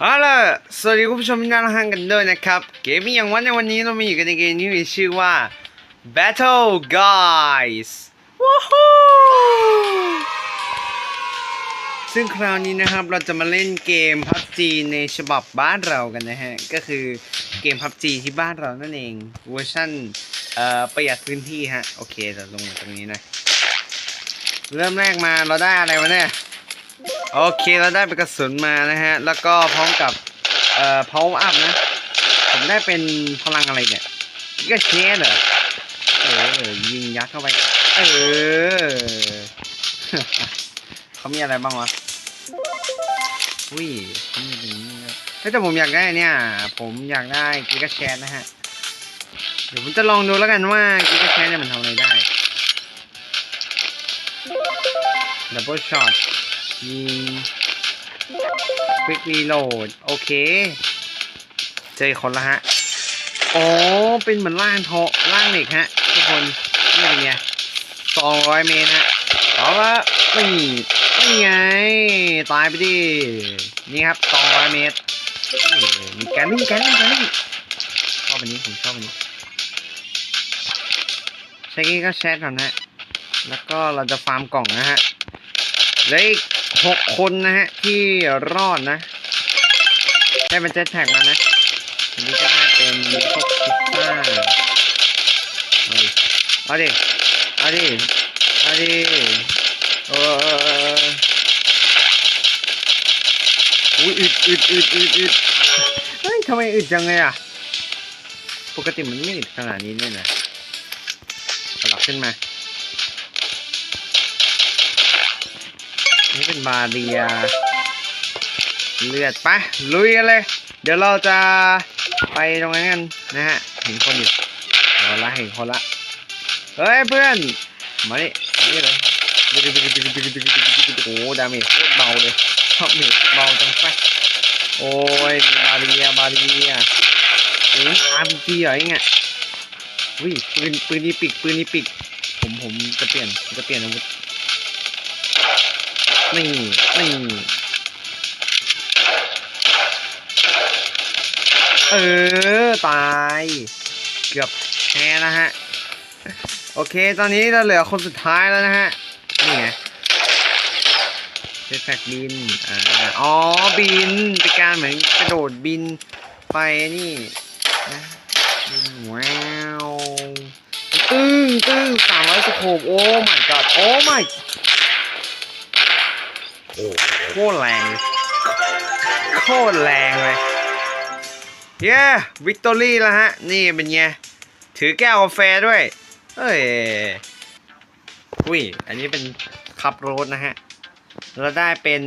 เอาล่ะสวัสดีคุณผู้ชมที่น่ารักกันด้วยนะครับเกมอย่างวันในวันนี้เรามาอยู่กันในเกมที่มีชื่อว่า Battle Guys ว้าวซึ่งคราวนี้นะครับเราจะมาเล่นเกม PUBG ในฉบับบ้านเรากันนะฮะ ก็คือเกม PUBG ที่บ้านเรานั่นเองเวอร์ชันเอ่อประหยัดพื้นที่ฮะ โอเคเราลงตรงนี้นะ เริ่มแรกมาเราได้อะไรวะเนี่ย โอเคเราได้เป็นกระสุนมานะฮะ แล้วก็พร้อมกับเอ่อ power up นะ ผมได้เป็นพลังอะไรเนี่ยก็เชสเหรอเออยิงยัดเข้าไป เออเขามีอะไรบ้างวะอุ้ยเขามีอย่างนี้นะเฮ้ยแต่ผมอยากได้เนี่ย ผมอยากได้กิกาแชนนะฮะ เดี๋ยวผมจะลองดูแล้วกันว่ากิกาแชเนี่ยมันทำอะไรได้ดับเบิลช็อต ยิงควิกรีโหลด โอเค เจอคนละฮะ อ๋อ เป็นเหมือนล่างทอล่างเหล็กฮะ ทุกคน นี่เป็นไงสองร้อยเมตรฮะเอาละนี่นี่ไง ตายไปดิ นี่ครับสองร้อยเมตรมีแกนนี่แกนนี่แกนนี่ชอบอันนี้ผมชอบอันนี้ใช้กี้ก็แชทก่อนนะแล้วก็เราจะฟาร์มกล่องนะฮะเลย หกคนนะฮะ ที่รอดนะได้เป็นเจ็ตแท็กมานะอันนี้ก็ได้เป็นพวกพิซซ่าเอาดิเอาดิเอาดิเอาดิเอออุ้ยอึดอึดอึดอึดอึดเฮ้ยทำไมอึดจังเลยอะ ปกติมันไม่อึดขนาดนี้เนี่ยนะสลับขึ้นมา นี่เป็นบาเรียเลือดไปลุยกันเลย เดี๋ยวเราจะไปตรงนั้นกันนะฮะเห็นคนอยู่เอละเห็นคนละเฮ้ยเพื่อนมาดิมาดิเลยโอ้ดาเมจโคตรเบาเลยชอบเมจเบาจังไปโอ้ยบาเรียบาเรียโอ้ยอาร์พีจีเหรอไอ้เงี้ยวิปืนปืนนี้ปิกปืนนี้ปิกผมผมจะเปลี่ยนจะเปลี่ยนอาวุธ นี่นี่เออ ตาย เกือบแพ้นะฮะ โอเค ตอนนี้เราเหลือคนสุดท้ายแล้วนะฮะ นี่ไงเซตแฟกบินอ่าอ๋อ บิน เป็นการเหมือนกระโดดบินไปนี่นะบินว้าวตึ้งตึ้งสามร้อยสโคปโอ้ my god โอ้ my โอ้โคตรแรงเลยโคตรแรงเลย เย้วิกตอรี่แล้วฮะ นี่เป็นไง ถือแก้วกาแฟด้วยเฮ้ย อุ้ย อันนี้เป็นคัพโรสนะฮะ เราได้เป็น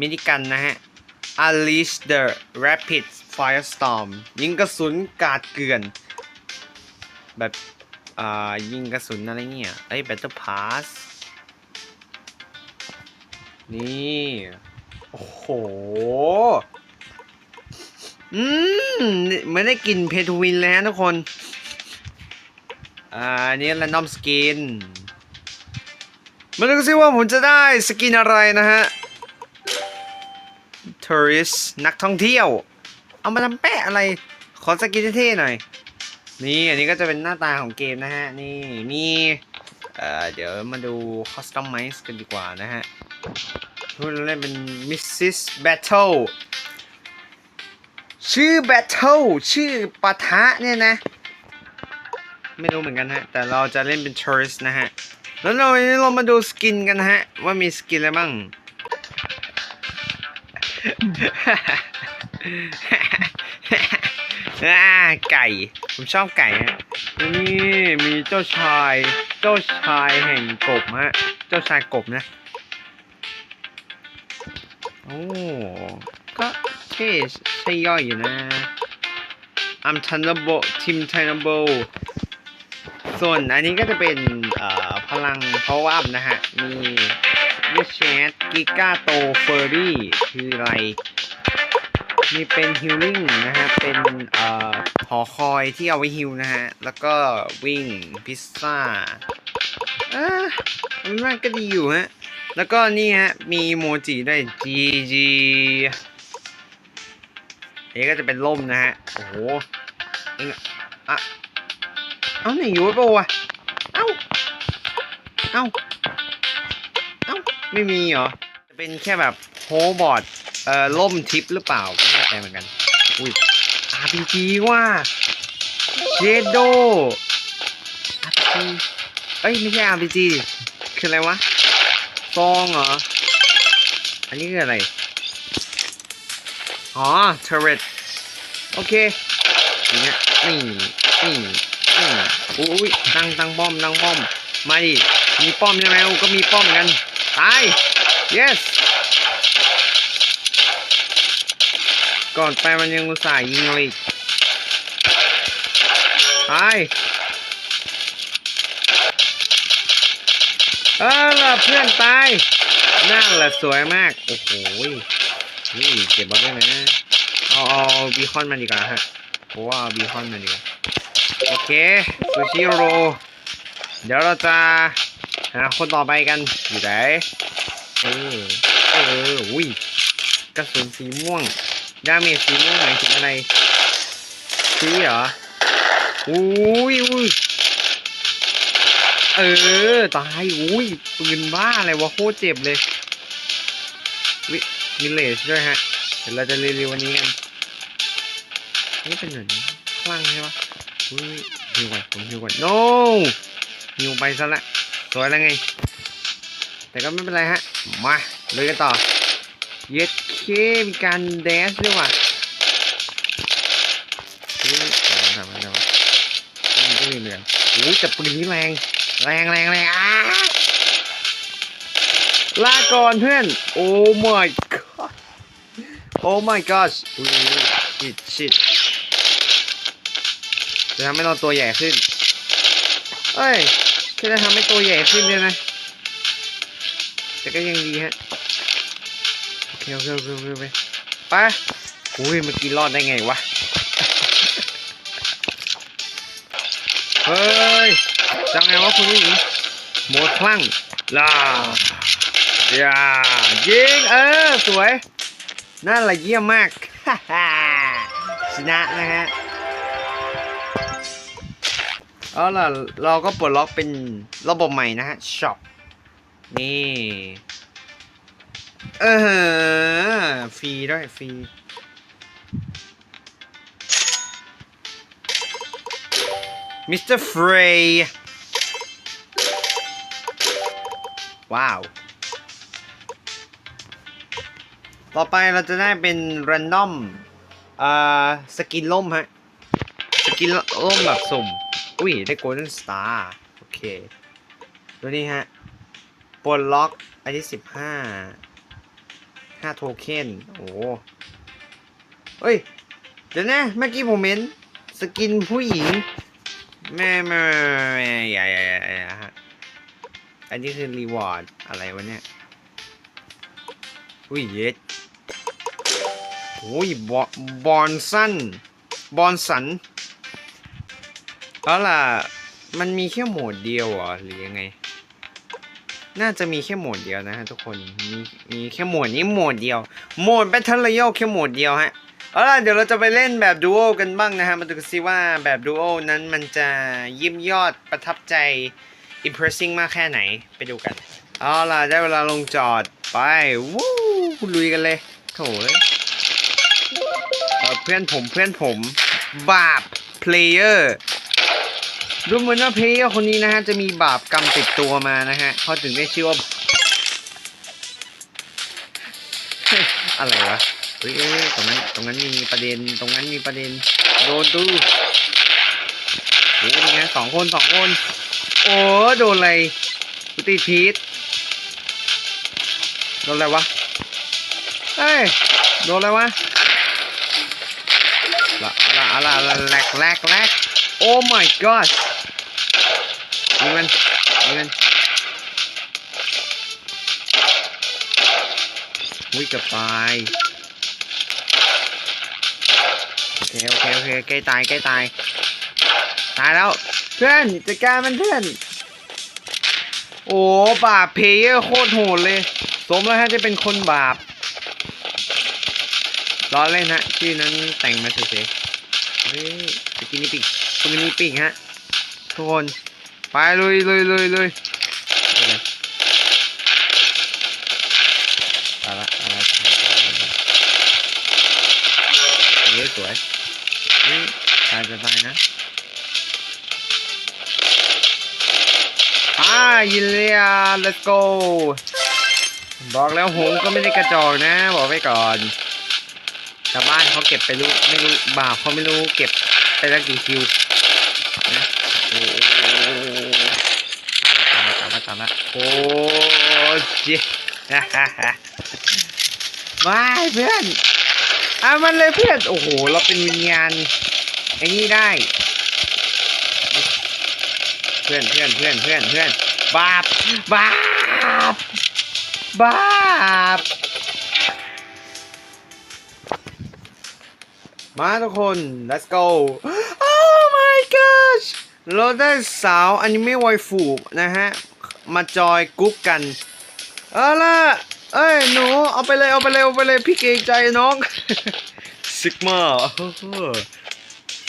มินิกันนะฮะ Unleash the Rapid Firestorm ยิงกระสุนกาดเกลื่อน แบบ อ่า ยิงกระสุนอะไรเงี้ยเอ้ย Battle Pass นี่ โอ้โห อืม ไม่ได้กลินเพทวินเลยฮะทุกคน อ่าอันนี่ r รนดอมสกินมาดูกันสิว่าผมจะได้สกินอะไรนะฮะ tourist นักท่องเที่ยว เอามาทำแปะอะไร ขอสกินเท่ๆหน่อย นี่ อันนี้ก็จะเป็นหน้าตาของเกมนะฮะ นี่ มี เเดี๋ยวมาดู customize กันดีกว่านะฮะพูดเล่นเป็น Mrs. Battle ชื่อ Battle ชื่อปะทะเนี่ยนะ ไม่รู้เหมือนกันฮะ แต่เราจะเล่นเป็น Tourist นะฮะ แล้วเราเรามาดูสกินกันนะฮะ ว่ามีสกินอะไรบ้าง อ่าไก่ ผมชอบไก่ฮะนี่มีเจ้าชาย เจ้าชายแห่งกบฮะ เจ้าชายกบนะ โอ้ก็เท่ใช่ย่อยอยู่นะ I'm Thunderbolt Team Thunderbolt ส่วนอันนี้ก็จะเป็นเอ่อพลัง power up นะฮะ มีวิเชตกิกาโตเฟอร์รี่คืออะไร มีเป็นฮิลลิ่งนะฮะ เป็นเอ่อหอคอยที่เอาไว้ฮิลนะฮะ แล้วก็วิ่งพิซซ่าอ่ามันว่าก็ดีอยู่ฮะ แล้วก็นี่ฮะ มีโมจิได้วย GG นี่ก็จะเป็นล่มนะฮะ โอ้โหเองอะเอ้าไหนอยู่ปะวะเอ้า เอ้า เอ้า ไม่มีเหรอ จะเป็นแค่แบบโฮบอร์ดเอ่อล่มทิปหรือเปล่า ไม่แน่ใจเหมือนกัน อุ้ย RPG ว่าเชโด RPG เอ้ย ไม่ใช่ RPG คืออะไรวะ ซองเหรอ อันนี้คืออะไร อ๋อ turret โอเคอย่างเงี้ยนี่นี่นี่อุ้ยตั้งตั้งป้อมตั้งป้อม มาดิ มีป้อมใช่ไหมก็มีป้อมเหมือนกัน ตาย yes ก่อนไปมันยังอุตส่าห์ยิงเลยตายเออล่ะเพื่อนตายนั่นแหละสวยมาก โอ้โหนี่เก็บบอลได้ไหมนะเอาเอาบีคอนมาดีกว่าฮะเพราะว่าเอาบีคอนมาดีกว่าโอเคซูชิโรเดี๋ยวเราจะหาคนต่อไปกันอยู่ไหนเออเอออุ้ยกระสุนสีม่วง ดาเมจสีม่วงหมายถึงอะไรสีเหรออุ้ยอุ้ยเออ ตายอุ้ยปืนบ้าอะไรวะโคตรเจ็บเลยวิมิเลชด้วยฮะ เดี๋ยวเราจะรีวิววันนี้กัน นี่เป็นเหมือนคลั่งใช่ปะอุ้ยฮิวก่อนผมฮิวก่อน no ฮิวไปซะละสวยแล้วไง แต่ก็ไม่เป็นไรฮะ มาเลยกันต่อเย็ด มีการแดนซ์ด้วยว่ะอุ้ยทำทำทำมันก็มีเหมือนอุ้ยแต่ปืนนี้แรง แรงแรงแรงอ้าลาก่อนเพื่อน โอ้ my god โอ้ my gosh อุ้ยชิดชิดจะทำให้เราตัวใหญ่ขึ้น เอ้ยแค่จะทำให้ตัวใหญ่ขึ้นเลยนะ แต่ก็ยังดีฮะโอ เคโอเคโอเคโอเคไปไปอุ้ยเมื่อกี้รอดได้ไงวะ เฮ้ยจังไงวะคุณผู้หญิงหมดคลั่งล่าอย่ายิงเออ สวยนั่นแหละเยี่ยมมาก ชนะนะฮะเอาล่ะ เราก็ปลดล็อกเป็นระบบใหม่นะฮะช็อปนี่ เออฟรีด้วยฟรีมิสเตอร์เฟรย์ว้าว ต่อไปเราจะได้เป็น random อ่าสกินล่มฮะ สกินล่มแบบสุ่ม อุ้ย ได้ golden star โอเคตัวนี้ฮะปลดล็อกอันที่สิบห้า ห้าโทเค็นโอ้เฮ้ย เดี๋ยวนะ เมื่อกี้ผมเห็นสกินผู้หญิงแม่แม่แม่แม่ใหญ่ใหญ่ใหญ่ฮะอันนี้คือรีวอร์ดอะไรวะเนี่ยอุ้ยเย็ดโอ้ยบอบอนสันบอนสันเอาล่ะ มันมีแค่โหมดเดียวเหรอ หรือยังไง น่าจะมีแค่โหมดเดียวนะฮะทุกคนมีมีแค่โหมดนี้โหมดเดียวโหมด Battle Royale แค่โหมดเดียวฮะเอาล่ะเดี๋ยวเราจะไปเล่นแบบดูโอกันบ้างนะฮะมาดูกันซิว่าแบบดูโอนั้นมันจะยิ้มยอดประทับใจ impressing มากแค่ไหนไปดูกันเอาล่ะได้เวลาลงจอดไปวู้ลุยกันเลยโถ่เอเอเพื่อนผมเพื่อนผมบาป player ดูเหมือนว่าเพลเยอร์คนนี้นะฮะจะมีบาปกรรมติดตัวมานะฮะเขาถึงได้ชื่อว่า อะไรวะเฮ้ยเอ้ยตรงนั้นตรงนั้นมีประเด็นตรงนั้นมีประเด็นโดนดูโอ้ยไงสองคนสองคน โอ้โดนอะไรกูติดพีทโดนอะไรวะเอ้ยโดนอะไรวะละละละละแลกแลกแลก โอ้ my god ยิงมันยิงมันวิ่งกับตายโอเคโอเคโอเคใกล้ตายใกล้ตายตายแล้วเพื่อนจัดการมันเพื่อนโอ้บาปเพลเยอร์โคตรโหดเลย สมแล้วฮะจะเป็นคนบาปล้อเล่นฮะชื่อนั้นแต่งมาเฉยๆเฮ้ยสกินนี่ปี กสกินนี่ปีกฮะทุกคนไปลุยลุยลุยลุยเลยไปละไปละไปละไปละสวยสวยเฮ้ยตายจะตายนะอ่ายินเลีย let's go บอกแล้วหงก็ไม่ได้กระจอกนะ บอกไว้ก่อนชาวบ้านเขาเก็บไปรู้ไม่รู้บ่าวเขาไม่รู้เก็บไปแล้วกี่คิวนะโอ้โหตะโอ้เจ๊ฮ่าฮ่าฮ่าว้ายเพื่อนอะมันเลยเพื่อน โอ้โห เราเป็นวิญญาณไอ้นี่ได้ เพื่อนเพื่อนเพื่อนเพื่อนเพื่อนบาปบาปบาปมาทุกคน let's go oh my gosh เราได้สาวอนิเมะไวฟูนะฮะ มาจอยกรุ๊ปกัน เอาล่ะ เอ้ยหนูเอาไปเลยเอาไปเลยเอาไปเลยพี่เกรงใจน้องซิกมา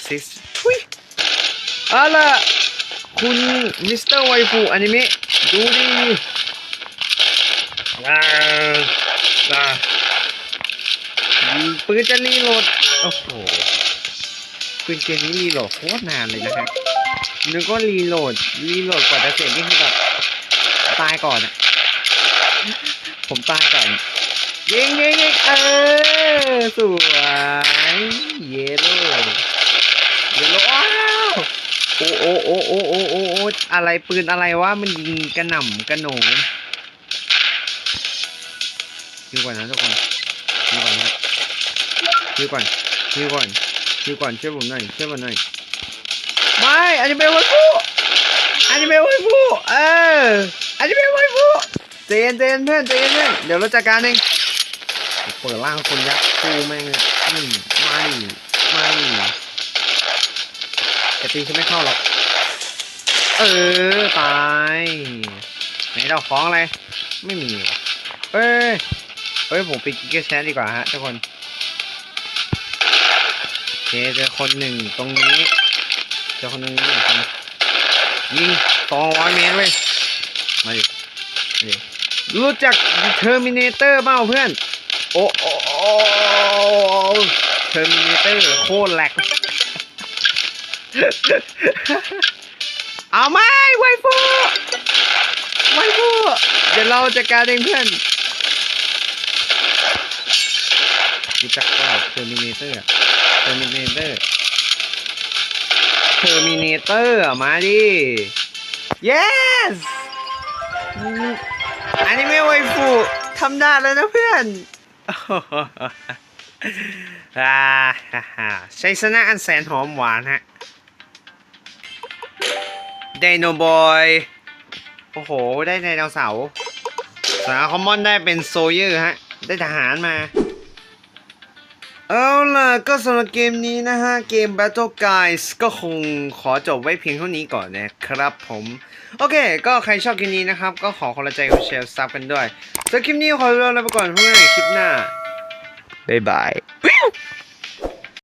ซิสทุยเอาล่ะ คุณมิสเตอร์ไวฟูอนิเมะดูดิว้าวว้าวยิงปืนจะรีโหลด โอ้โหปืนเกมนี้รีโหลดโคตรนานเลยนะฮะนึกว่ารีโหลด รีโหลดกว่าจะเสร็จนี่คือแบบ ตายก่อนอะผมตายก่อน ยิงยิงยิงเออ สวย เยลโล่เยลโล่ว้าวโอ้โอ้โอ้โอ้โอ้โอ้โอ้อะไรปืนอะไรวะ มันยิงกระหน่ำกระหนงคิวก่อนนะทุกคนคิวก่อนนะคิวก่อนคิวก่อนคิวก่อนช่วยผมหน่อยช่วยผมหน่อยไม่อันนี้เป็นไวฟูอันนี้เป็นไวฟูเออ อันนี้เป็นไวฟูเจนเจนเพื่อนเจนเพื่อนเดี๋ยวเราจัดการเองเปิดร่างคนยักษ์ฟูแม่งเลยอืมไม่ไม่จะตีฉันไม่เข้าหรอก เออตายไหนเราฟ้องอะไร ไม่มีวะเอ้ยเฮ้ย ผมปิดกิ๊กแชทดีกว่าฮะทุกคนเคเจอคนหนึ่งตรงนี้ เจอคนหนึ่งนี่คนยิงสองร้อยเมตรเลย มาดิมาดิรู้จักเทอร์มินเตอร์เปล่าเพื่อน โอ้โอ้เทอร์มินเตอร์โคตรแหลกเอาไหมไวฟูไวฟูเดี๋ยวเราจัดการเองเพื่อนรู้จักเปล่าเทอร์มินเตอร์เทอร์มินเตอร์เทอร์มินเตอร์มาดิ yes อันนี้ไม่ไวฟูทำได้แล้วนะเพื่อนอ่าฮ่าฮ่าชัยชนะอันแสนหอมหวานฮะไดโนบอย โอ้โห ได้ไดโนเสาร์สาคอมมอนได้เป็นโซเยอร์ฮะ ได้ทหารมา เอาล่ะก็สำหรับเกมนี้นะฮะ เกม Battle Guys ก็คงขอจบไว้เพียงเท่านี้ก่อนนะครับผม โอเค ก็ใครชอบคลิปนี้นะครับ ก็ขอคนละใจกับเชลซับกันด้วยสำหรับคลิปนี้ขอลาไปก่อนเพื่อในคลิปหน้า บ๊ายบาย